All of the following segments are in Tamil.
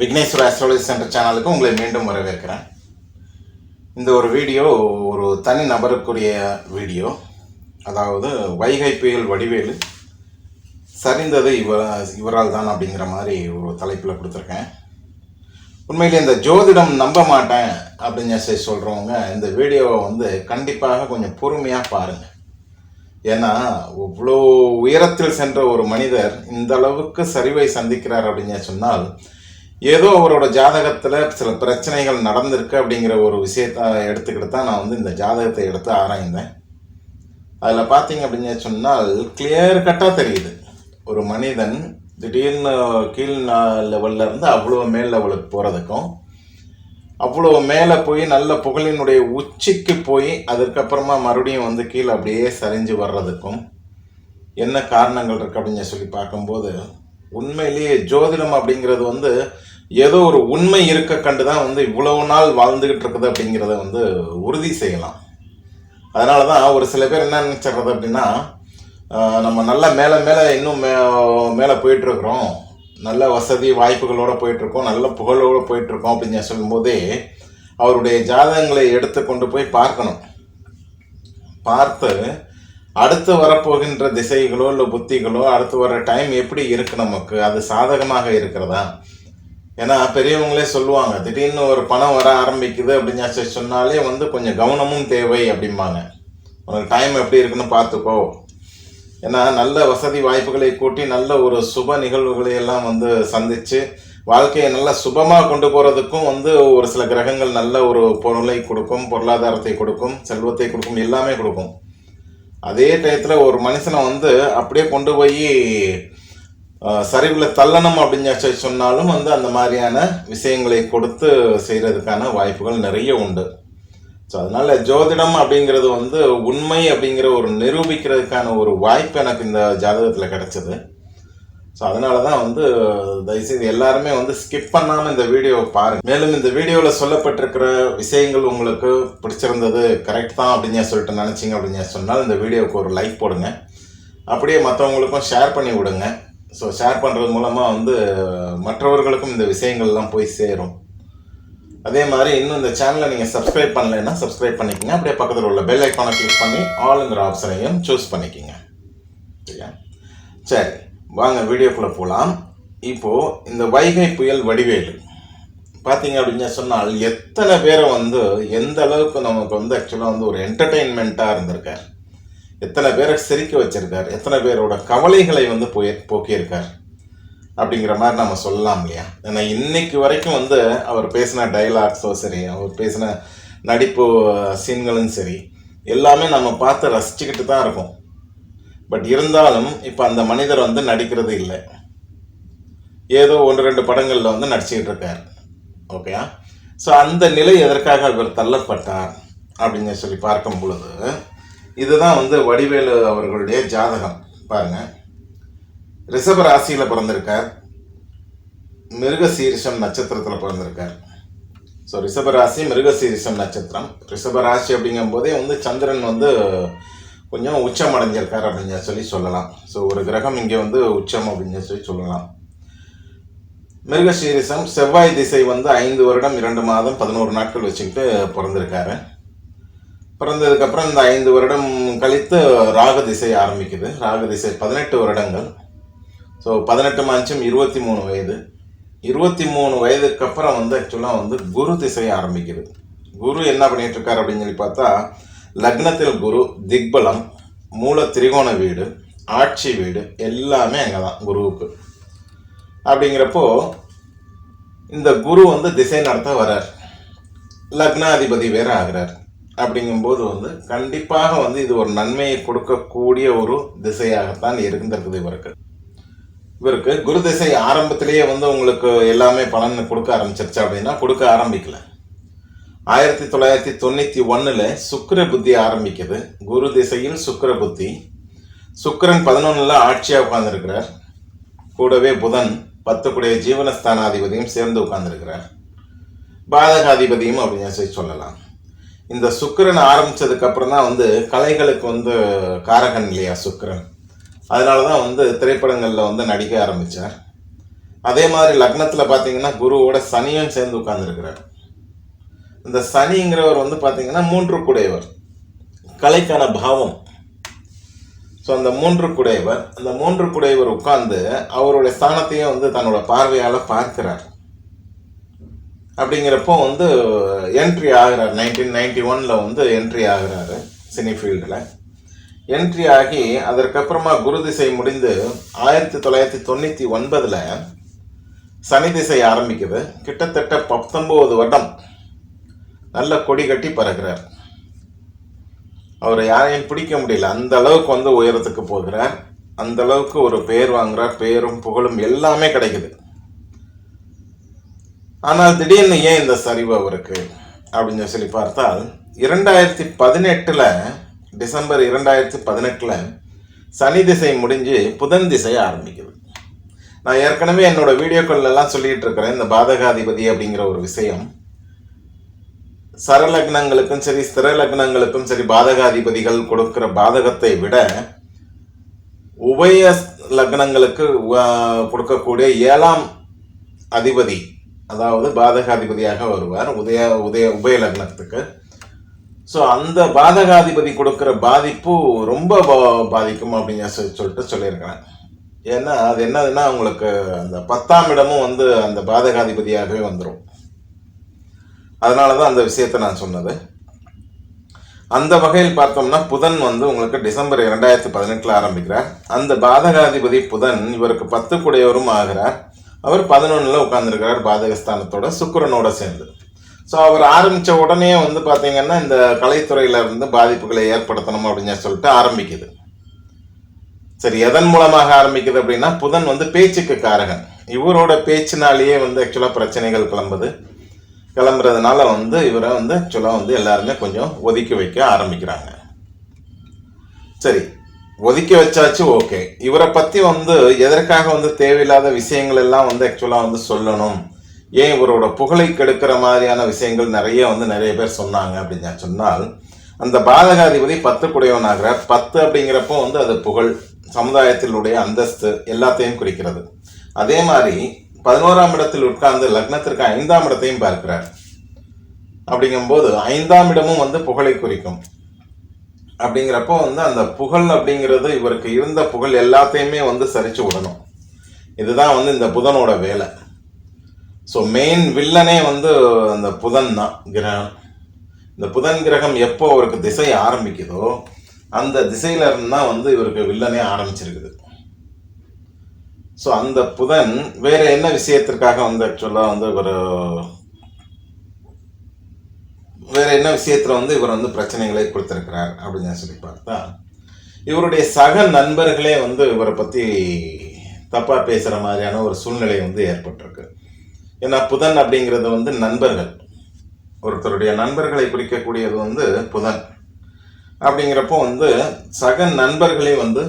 விக்னேஸ்வர அஸ்ட்ராலஜி சென்டர் சேனலுக்கு உங்களை மீண்டும் வரவேற்கிறேன். இந்த ஒரு வீடியோ ஒரு தனி நபருக்குரிய வீடியோ அதாவது வைகை புயல் வடிவேலு. சரிந்தது இவ இவரால் தான் அப்படிங்கிற மாதிரி ஒரு தலைப்பில் கொடுத்துருக்கேன். உண்மையிலே இந்த ஜோதிடம் நம்ப மாட்டேன் அப்படின்னு சரி சொல்கிறவங்க இந்த வீடியோவை வந்து கண்டிப்பாக கொஞ்சம் பொறுமையாக பாருங்கள் ஏன்னா இவ்வளோ உயரத்தில் சென்ற ஒரு மனிதர் இந்த அளவுக்கு சரிவை சந்திக்கிறார் அப்படின்னு சொன்னால் ஏதோ அவரோட ஜாதகத்தில் சில பிரச்சனைகள் நடந்திருக்கு அப்படிங்கிற ஒரு விஷயத்த எடுத்துக்கிட்டு தான் நான் வந்து இந்த ஜாதகத்தை எடுத்து ஆராய்ந்தேன். அதில் பார்த்தீங்க அப்படின்னு சொன்னால் கிளியர் கட்டாக தெரியுது. ஒரு மனிதன் திடீர்னு கீழ் லெவல்ல இருந்து அவ்வளோ மேல் லெவலுக்கு போகிறதுக்கும் அவ்வளோ மேலே போய் நல்ல புகழினுடைய உச்சிக்கு போய் அதுக்கப்புறமா மறுபடியும் வந்து கீழே அப்படியே சரிஞ்சு வர்றதுக்கும் என்ன காரணங்கள் இருக்கு அப்படின்னு சொல்லி பார்க்கும்போது உண்மையிலேயே ஜோதிடம் அப்படிங்கிறது வந்து ஏதோ ஒரு உண்மை இருக்க கண்டு தான் வந்து இவ்வளவு நாள் வாழ்ந்துகிட்டு இருக்குது அப்படிங்கிறத வந்து உறுதி செய்யலாம். அதனால தான் ஒரு சில பேர் என்ன நினச்சிடுறது அப்படின்னா நம்ம நல்லா மேலே மேலே இன்னும் மே மேலே போயிட்டுருக்குறோம். நல்ல வசதி வாய்ப்புகளோடு போயிட்டுருக்கோம். நல்ல புகழோடு போயிட்டுருக்கோம் அப்படின்னு சொல்லும்போதே அவருடைய ஜாதகங்களை எடுத்து கொண்டு போய் பார்க்கணும். பார்த்து அடுத்து வரப்போகின்ற திசைகளோ இல்லை புத்திகளோ அடுத்து வர டைம் எப்படி இருக்கு நமக்கு? அது சாதகமாக இருக்கிறதா? ஏன்னா பெரியவங்களே சொல்லுவாங்க திடீர்னு ஒரு பணம் வர ஆரம்பிக்குது அப்படின்னு சொல்லி சொன்னாலே வந்து கொஞ்சம் கவனமும் தேவை அப்படிம்பாங்க. உனக்கு டைம் எப்படி இருக்குன்னு பார்த்துக்கோ. ஏன்னா நல்ல வசதி வாய்ப்புகளை கூட்டி நல்ல ஒரு சுப நிகழ்வுகளை எல்லாம் வந்து சந்திச்சு வாழ்க்கையை நல்லா சுபமாக கொண்டு போகிறதுக்கும் வந்து ஒரு சில கிரகங்கள் நல்ல ஒரு பொருளை கொடுக்கும் பொருளாதாரத்தை கொடுக்கும் செல்வத்தை கொடுக்கும் எல்லாமே கொடுக்கும். அதே டயத்தில் ஒரு மனுஷனை வந்து அப்படியே கொண்டு போய் சரிவில் தள்ளணும் அப்படின்னு சொன்னாலும் வந்து அந்த மாதிரியான விஷயங்களை கொடுத்து செய்கிறதுக்கான வாய்ப்புகள் நிறைய உண்டு. ஸோ அதனால ஜோதிடம் அப்படிங்கிறது வந்து உண்மை அப்படிங்கிற ஒரு நிரூபிக்கிறதுக்கான ஒரு வாய்ப்பு எனக்கு இந்த ஜாதகத்தில் கிடைச்சது. ஸோ அதனால தான் வந்து தயவுசெய்து எல்லாருமே வந்து ஸ்கிப் பண்ணாமல் இந்த வீடியோவை பாருங்கள் மேலும் இந்த வீடியோவில் சொல்லப்பட்டிருக்கிற விஷயங்கள் உங்களுக்கு பிடிச்சிருந்தது கரெக்ட் தான் அப்படின்னு சொல்லிட்டு நினச்சிங்க அப்படின்னு சொன்னால் இந்த வீடியோவுக்கு ஒரு லைக் போடுங்க. அப்படியே மற்றவங்களுக்கும் ஷேர் பண்ணி விடுங்க. ஸோ ஷேர் பண்ணுறது மூலமாக வந்து மற்றவர்களுக்கும் இந்த விஷயங்கள்லாம் போய் சேரும். அதே மாதிரி இன்னும் இந்த சேனலை நீங்கள் சப்ஸ்கிரைப் பண்ணலைன்னா சப்ஸ்கிரைப் பண்ணிக்கோங்க. அப்படியே பக்கத்தில் உள்ள பெல் ஐக்கானை கிளிக் பண்ணி ஆளுங்கிற ஆப்ஷனையும் சூஸ் பண்ணிக்கங்க. சரியா? சரி வாங்க வீடியோக்குள்ளே போகலாம் இப்போது இந்த வைகை புயல் வடிவேலு. பார்த்தீங்க அப்படின்னு சொன்னால் எத்தனை பேரை வந்து எந்த அளவுக்கு நமக்கு வந்து ஆக்சுவலாக வந்து ஒரு என்டர்டெயின்மெண்ட்டாக இருந்திருக்கார். எத்தனை பேரை சிரிக்க வச்சுருக்கார். எத்தனை பேரோட கவலைகளை வந்து போய் போக்கியிருக்கார். அப்படிங்கிற மாதிரி நம்ம சொல்லலாம் இல்லையா? ஏன்னா இன்னைக்கு வரைக்கும் வந்து அவர் பேசின டைலாக்ஸோ சரி அவர் பேசின நடிப்பு சீன்களும் சரி எல்லாமே நம்ம பார்த்து ரசிச்சுக்கிட்டு தான் இருக்கோம். பட் இருந்தாலும் இப்போ அந்த மனிதர் வந்து நடிக்கிறது இல்லை. ஏதோ ஒன்று ரெண்டு படங்களில் வந்து நடிச்சுக்கிட்டு இருக்கார். ஓகேயா ஸோ அந்த நிலை எதற்காக அவர் தள்ளப்பட்டார் அப்படின்னு சொல்லி பார்க்கும் பொழுது இதுதான் வந்து வடிவேலு அவர்களுடைய ஜாதகம். பாருங்கள் ரிஷப ராசியில் பிறந்திருக்கார். மிருகசீரிஷம் நட்சத்திரத்தில் பிறந்திருக்கார். ஸோ ரிஷபராசி மிருகசீரிஷம் நட்சத்திரம். ரிஷப ராசி அப்படிங்கும்போதே வந்து சந்திரன் வந்து கொஞ்சம் உச்சம் அடைஞ்சிருக்கார் அப்படின்னு சொல்லி சொல்லலாம். ஸோ ஒரு கிரகம் இங்கே வந்து உச்சம் அப்படின்னு சொல்லி சொல்லலாம். மிருகசீரிசம் செவ்வாய் திசை வந்து ஐந்து வருடம் இரண்டு மாதம் பதினோரு நாட்கள் வச்சுக்கிட்டு பிறந்திருக்காரு. பிறந்ததுக்கப்புறம் இந்த ஐந்து வருடம் கழித்து ராக திசை ஆரம்பிக்குது. ராக திசை பதினெட்டு வருடங்கள். ஸோ பதினெட்டு மாஞ்சம் இருபத்தி மூணு வயது. இருபத்தி மூணு வயதுக்கு அப்புறம் வந்து ஆக்சுவலாக வந்து குரு திசை ஆரம்பிக்கிறது குரு என்ன பண்ணிட்டு அப்படின்னு சொல்லி பார்த்தா லக்னத்தில் குரு திக்பலம் மூல திரிகோண வீடு ஆட்சி வீடு எல்லாமே அங்கே தான் குருவுக்கு. அப்படிங்கிறப்போ இந்த குரு வந்து திசை நடத்த வர்றார். லக்னாதிபதி வேற ஆகிறார். அப்படிங்கும்போது வந்து கண்டிப்பாக வந்து இது ஒரு நன்மையை கொடுக்கக்கூடிய ஒரு திசையாகத்தான் இருந்திருக்குது இவருக்கு. இவருக்கு குரு திசை ஆரம்பத்திலேயே வந்து உங்களுக்கு எல்லாமே பலன் கொடுக்க ஆரம்பிச்சிருச்சு அப்படின்னா கொடுக்க ஆரம்பிக்கல. ஆயிரத்தி தொள்ளாயிரத்தி தொண்ணூற்றி ஒன்றில் சுக்கர புத்தி ஆரம்பிக்குது. குரு திசையில் சுக்கர புத்தி. சுக்கிரன் பதினொன்றில் ஆட்சியாக உட்கார்ந்துருக்கிறார். கூடவே புதன் பத்துக்குடைய ஜீவனஸ்தானாதிபதியும் சேர்ந்து உட்கார்ந்துருக்கிறார். பாதகாதிபதியும் அப்படின்னு சொல்லி சொல்லலாம். இந்த சுக்கிரன் ஆரம்பித்ததுக்கப்புறம் தான் வந்து கலைகளுக்கு வந்து காரகன் இல்லையா சுக்கிரன்? அதனால தான் வந்து திரைப்படங்களில் வந்து நடிக்க ஆரம்பித்தேன் அதே மாதிரி லக்னத்தில் பார்த்தீங்கன்னா குருவோட சனியும் சேர்ந்து உட்கார்ந்துருக்கிறார். இந்த சனிங்கிறவர் வந்து பார்த்தீங்கன்னா மூன்று குடையவர் கலைக்கான பாவம். ஸோ அந்த மூன்று குடையவர் அந்த மூன்று குடையவர் உட்கார்ந்து அவருடைய ஸ்தானத்தையும் வந்து தன்னோட பார்வையால் பார்க்கிறார். அப்படிங்கிறப்போ வந்து என்ட்ரி ஆகிறார். நைன்டீன் நைன்டி ஒனில் வந்து என்ட்ரி ஆகிறாரு. சினி ஃபீல்டில் என்ட்ரி ஆகி அதற்கப்புறமா குரு திசை முடிந்து ஆயிரத்தி தொள்ளாயிரத்தி தொண்ணூற்றி ஒன்பதில் சனி திசை ஆரம்பிக்குது. கிட்டத்தட்ட பத்தொம்போது வருடம் நல்ல கொடி கட்டி பறக்கிறார். அவரை யாரையும் பிடிக்க முடியல. அந்த அளவுக்கு வந்து உயரத்துக்கு போகிறார். அந்த அளவுக்கு ஒரு பேர் வாங்குறார். பேரும் புகழும் எல்லாமே கிடைக்குது. ஆனால் திடீர்னு ஏன் இந்த சரிவு அவருக்கு? அப்படின்னு சொல்லி பார்த்தால் இரண்டாயிரத்தி பதினெட்டில் டிசம்பர் இரண்டாயிரத்தி பதினெட்டில் சனி திசை முடிஞ்சு புதன் திசை ஆரம்பிக்குது. நான் ஏற்கனவே என்னோடய வீடியோக்கள்லாம் சொல்லிகிட்டு இருக்கிறேன் இந்த பாதகாதிபதி அப்படிங்கிற ஒரு விஷயம். சரலக்னங்களுக்கும் சரி ஸ்திர லக்னங்களுக்கும் சரி பாதகாதிபதிகள் கொடுக்குற பாதகத்தை விட உபய லக்னங்களுக்கு கொடுக்கக்கூடிய ஏழாம் அதிபதி அதாவது பாதகாதிபதியாக வருவார். உதய உதய உபய லக்னத்துக்கு. ஸோ அந்த பாதகாதிபதி கொடுக்குற பாதிப்பு ரொம்ப பாதிக்கும் அப்படின்னு சொல்லி- சொல்லிட்டு சொல்லியிருக்கிறேன். ஏன்னா அது என்னதுன்னா உங்களுக்கு அந்த பத்தாம் இடமும் வந்து அந்த பாதகாதிபதியாகவே வந்துடும் அதனால தான் அந்த விஷயத்தை நான் சொன்னது. அந்த வகையில் பார்த்தோம்னா புதன் வந்து உங்களுக்கு டிசம்பர் இரண்டாயிரத்தி பதினெட்டில் ஆரம்பிக்கிறார். அந்த பாதகாதிபதி புதன் இவருக்கு பத்து கூடையவரும் ஆகிறார். அவர் பதினொன்றில் உட்கார்ந்துருக்கிறார் பாதகஸ்தானத்தோட சுக்கரனோட சேர்ந்து. ஸோ அவர் ஆரம்பித்த உடனே வந்து பார்த்தீங்கன்னா இந்த கலைத்துறையில் இருந்து பாதிப்புகளை ஏற்படுத்தணும் அப்படின்னு சொல்லிட்டு ஆரம்பிக்குது. சரி எதன் மூலமாக ஆரம்பிக்குது அப்படின்னா புதன் வந்து பேச்சுக்கு காரகன். இவரோட பேச்சினாலேயே வந்து ஆக்சுவலாக பிரச்சனைகள் கிளம்புது. கிளம்புறதுனால வந்து இவரை வந்து ஆக்சுவலாக வந்து எல்லாருமே கொஞ்சம் ஒதுக்கி வைக்க ஆரம்பிக்கிறாங்க. சரி ஒதுக்கி வச்சாச்சு ஓகே. இவரை பற்றி வந்து எதற்காக வந்து தேவையில்லாத விஷயங்கள் எல்லாம் வந்து ஆக்சுவலாக வந்து சொல்லணும்? ஏன் இவரோட புகழை கெடுக்கிற மாதிரியான விஷயங்கள் நிறைய வந்து நிறைய பேர் சொன்னாங்க அப்படின்னு சொன்னால் அந்த பாதகாதிபதி பத்து குடையவன் ஆகிறார். பத்து அப்படிங்கிறப்போ வந்து அது புகழ் சமுதாயத்தினுடைய அந்தஸ்து எல்லாத்தையும் குறிக்கிறது. அதே மாதிரி பதினோராம் இடத்தில் உட்கார்ந்து லக்னத்திற்கு ஐந்தாம் இடத்தையும் பார்க்கிறார். அப்படிங்கும்போது ஐந்தாம் இடமும் வந்து புகழை குறிக்கும். அப்படிங்கிறப்போ வந்து அந்த புகழ் அப்படிங்கிறது இவருக்கு இருந்த புகழ் எல்லாத்தையுமே வந்து சரிச்சு விடணும். இதுதான் வந்து இந்த புதனோட வேலை. ஸோ மெயின் வில்லனே வந்து அந்த புதன் தான் கிரகம். இந்த புதன் கிரகம் எப்போ அவருக்கு திசை ஆரம்பிக்குதோ அந்த திசையில இருந்து தான் வந்து இவருக்கு வில்லனே ஆரம்பிச்சிருக்குது. ஸோ அந்த புதன் வேற என்ன விஷயத்திற்காக வந்து ஆக்சுவலாக வந்து ஒரு வேற என்ன விஷயத்துல வந்து இவர் வந்து பிரச்சனைகளை கொடுத்திருக்கிறார் அப்படின்னு சொல்லி பார்த்தா இவருடைய சக நண்பர்களே வந்து இவரை பத்தி தப்பா பேசுற மாதிரியான ஒரு சூழ்நிலை வந்து ஏற்பட்டிருக்கு. ஏன்னா புதன் அப்படிங்கிறது வந்து நண்பர்கள். ஒருத்தருடைய நண்பர்களை குறிக்கக்கூடியது வந்து புதன். அப்படிங்கிறப்போ வந்து சக நண்பர்களே வந்து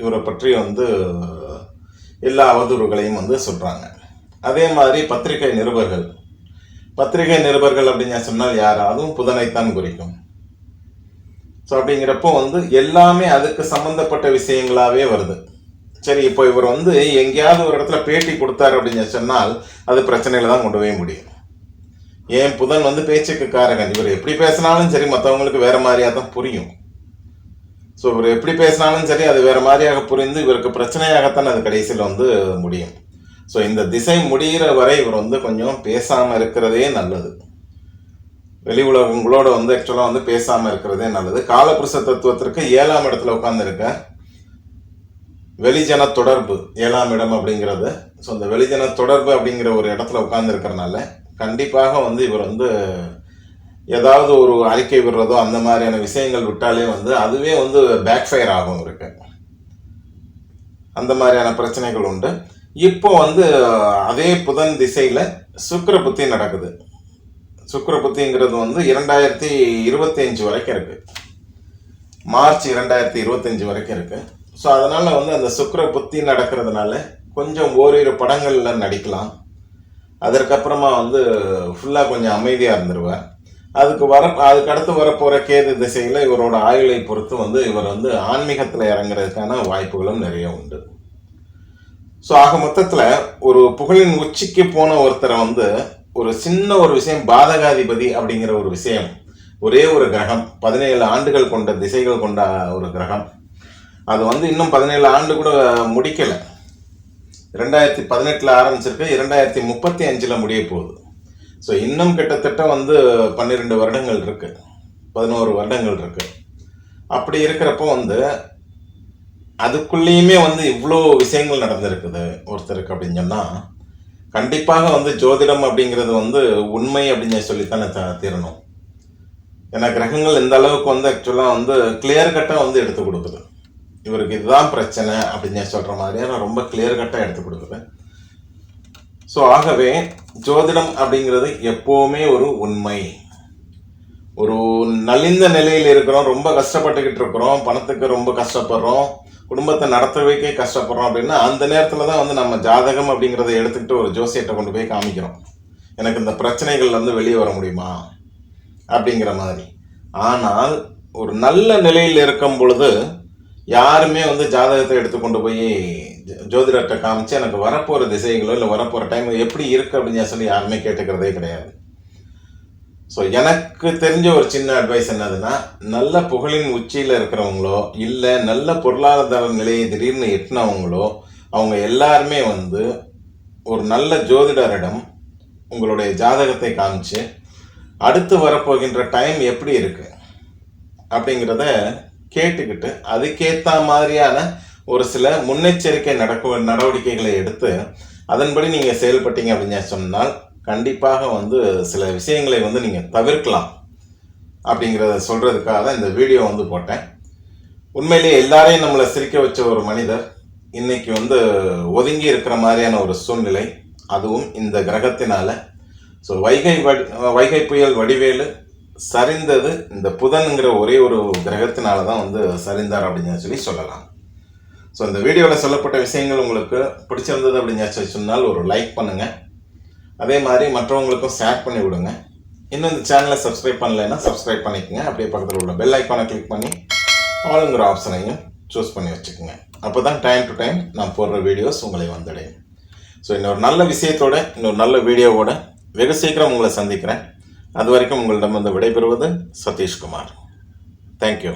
இவரை பற்றி வந்து எல்லா அவதூறுகளையும் வந்து சொல்கிறாங்க அதே மாதிரி பத்திரிகை நிருபர்கள். பத்திரிகை நிருபர்கள் அப்படின்னு சொன்னால் யார்? அதுவும் புதனைத்தான் குறிக்கும். ஸோ அப்படிங்கிறப்போ வந்து எல்லாமே அதுக்கு சம்மந்தப்பட்ட விஷயங்களாகவே வருது. சரி இப்போ இவர் வந்து எங்கேயாவது ஒரு இடத்துல பேட்டி கொடுத்தாரு அப்படின்னு சொன்னால் அது பிரச்சனையில தான் கொண்டு போய் முடியும். ஏன் புதன் வந்து பேச்சுக்கு காரகன் இவர் எப்படி பேசினாலும் சரி மற்றவங்களுக்கு வேற மாதிரியாக தான் புரியும். ஸோ இவர் எப்படி பேசினாலும் சரி அது வேற மாதிரியாக புரிந்து இவருக்கு பிரச்சனையாகத்தான் அது கடைசியில் வந்து முடியும். ஸோ இந்த திசை முடிகிற வரை இவர் வந்து கொஞ்சம் பேசாமல் இருக்கிறதே நல்லது. வெளி உலகங்களோட வந்து ஆக்சுவலாக வந்து பேசாமல் இருக்கிறதே நல்லது. காலபுருஷ தத்துவத்திற்கு ஏழாம் இடத்துல உட்காந்துருக்கேன் வெளிஜன தொடர்பு ஏழாம் இடம் அப்படிங்கிறது. ஸோ இந்த வெளிஜன தொடர்பு அப்படிங்கிற ஒரு இடத்துல உட்கார்ந்துருக்கறனால கண்டிப்பாக வந்து இவர் வந்து ஏதாவது ஒரு அறிக்கை விடுறதோ அந்த மாதிரியான விஷயங்கள் விட்டாலே வந்து அதுவே வந்து பேக் ஃபயர் ஆகும் இவருக்கு. அந்த மாதிரியான பிரச்சனைகள் உண்டு. இப்போ வந்து அதே புதன் திசையில் சுக்கர புத்தி நடக்குது. சுக்கர புத்திங்கிறது வந்து இரண்டாயிரத்தி இருபத்தி அஞ்சு வரைக்கும் இருக்குது மார்ச் இரண்டாயிரத்தி இருபத்தஞ்சு வரைக்கும் இருக்குது ஸோ அதனால் வந்து அந்த சுக்கர புத்தி நடக்கிறதுனால கொஞ்சம் ஓரிரு படங்களில் நடிக்கலாம். அதற்கப்புறமா வந்து ஃபுல்லாக கொஞ்சம் அமைதியாக இருந்துருவார் அதுக்கு வர அதுக்கு அடுத்து வரப்போகிற கேது திசையில் இவரோட ஆயுளை பொறுத்து வந்து இவர் வந்து ஆன்மீகத்தில் இறங்குறதுக்கான வாய்ப்புகளும் நிறைய உண்டு. ஸோ ஆக மொத்தத்தில் ஒரு புகழின் உச்சிக்கு போன ஒருத்தரை வந்து ஒரு சின்ன ஒரு விஷயம் பாதகாதிபதி அப்படிங்கிற ஒரு விஷயம் ஒரே ஒரு கிரகம் பதினேழு ஆண்டுகள் கொண்ட திசைகள் கொண்ட ஒரு கிரகம் அது வந்து இன்னும் பதினேழு ஆண்டு கூட முடிக்கலை. ரெண்டாயிரத்தி பதினெட்டில் ஆரம்பிச்சிருக்கு இரண்டாயிரத்தி முப்பத்தி அஞ்சில் முடிய போகுது. ஸோ இன்னும் கிட்டத்தட்ட வந்து பன்னிரெண்டு வருடங்கள் இருக்குது பதினோரு வருடங்கள் இருக்குது அப்படி இருக்கிறப்போ வந்து அதுக்குள்ளேயுமே வந்து இவ்வளோ விஷயங்கள் நடந்திருக்குது ஒருத்தருக்கு அப்படின்னு சொன்னால் கண்டிப்பாக வந்து ஜோதிடம் அப்படிங்கிறது வந்து உண்மை அப்படின்னு சொல்லித்தானே த- தீரணும். ஏன்னா கிரகங்கள் இந்த அளவுக்கு வந்து ஆக்சுவலாக வந்து கிளியர் கட்டாக வந்து எடுத்து கொடுக்குது. இவருக்கு இதுதான் பிரச்சனை அப்படின்னு சொல்கிற மாதிரியான ரொம்ப கிளியர் கட்டாக எடுத்து கொடுக்குது ஸோ ஆகவே ஜோதிடம் அப்படிங்கிறது எப்போவுமே ஒரு உண்மை. ஒரு நலிந்த நிலையில் இருக்கிறோம் ரொம்ப கஷ்டப்பட்டுக்கிட்டு இருக்கிறோம் பணத்துக்கு ரொம்ப கஷ்டப்படுறோம் குடும்பத்தை நடத்தவேக்கே கஷ்டப்படுறோம் அப்படின்னா அந்த நேரத்தில் தான் வந்து நம்ம ஜாதகம் அப்படிங்கிறத எடுத்துக்கிட்டு ஒரு ஜோசியத்தை கொண்டு போய் காமிக்கிறோம். எனக்கு இந்த பிரச்சனைகள் வந்து வெளியே வர முடியுமா? அப்படிங்கிற மாதிரி. ஆனால் ஒரு நல்ல நிலையில் இருக்கும் பொழுது யாருமே வந்து ஜாதகத்தை எடுத்து கொண்டு போய் ஜோ- ஜோதிடர்கிட்ட காமிச்சு எனக்கு வரப்போகிற திசைகளோ இல்லை வரப்போகிற டைம் எப்படி இருக்கு அப்படின்னு சொல்லி யாருமே கேட்டுக்கிறதே கிடையாது. ஸோ எனக்கு தெரிஞ்ச ஒரு சின்ன அட்வைஸ் என்னதுன்னா நல்ல புகழின் உச்சியில் இருக்கிறவங்களோ இல்லை நல்ல பொருளாதார நிலையை திடீர்னு எட்டினவங்களோ அவங்க எல்லாருமே வந்து ஒரு நல்ல ஜோதிடரிடம் உங்களுடைய ஜாதகத்தை காமிச்சு அடுத்து வரப்போகின்ற டைம் எப்படி இருக்குது அப்படிங்கிறத கேட்டுக்கிட்டு அதுக்கேற்ற மாதிரியான ஒரு சில முன்னெச்சரிக்கை நடக்க நடவடிக்கைகளை எடுத்து அதன்படி நீங்கள் செயல்பட்டீங்க அப்படின்னு சொன்னால் கண்டிப்பாக வந்து சில விஷயங்களை வந்து நீங்கள் தவிர்க்கலாம் அப்படிங்கிறத சொல்கிறதுக்காக தான் இந்த வீடியோ வந்து போட்டேன். உண்மையிலேயே எல்லாரையும் நம்மளை சிரிக்க வச்ச ஒரு மனிதர் இன்னைக்கு வந்து ஒதுங்கி இருக்கிற மாதிரியான ஒரு சூழ்நிலை அதுவும் இந்த கிரகத்தினால. ஸோ வைகை வடி வைகை புயல் வடிவேலு சரிந்தது. இந்த புதன்ங்கிற ஒரே ஒரு கிரகத்தினால தான் வந்து சரிந்தார் அப்படின்னு சொல்லி சொல்லலாம். ஸோ இந்த வீடியோவில் சொல்லப்பட்ட விஷயங்கள் உங்களுக்கு பிடிச்சிருந்தது அப்படின்னு சொல்லி சொன்னால் ஒரு லைக் பண்ணுங்கள் அதே மாதிரி மற்றவங்களுக்கும் ஷேர் பண்ணி விடுங்க. இன்னும் இந்த சேனலை சப்ஸ்கிரைப் பண்ணலைன்னா சப்ஸ்கிரைப் பண்ணிக்கங்க. அப்படியே பக்கத்தில் உள்ள பெல் ஐக்கானை கிளிக் பண்ணி ஆளுங்கிற ஆப்ஷனையும் சூஸ் பண்ணி வச்சுக்கோங்க. அப்போ தான் டைம் டு டைம் நான் போடுற வீடியோஸ் உங்களை வந்தடையும். ஸோ இன்னொரு நல்ல விஷயத்தோட இன்னொரு நல்ல வீடியோவோட வெகு சீக்கிரம் உங்களை சந்திக்கிறேன். அது வரைக்கும் உங்களிடம் வந்து விடைபெறுவது சதீஷ்குமார். தேங்க்யூ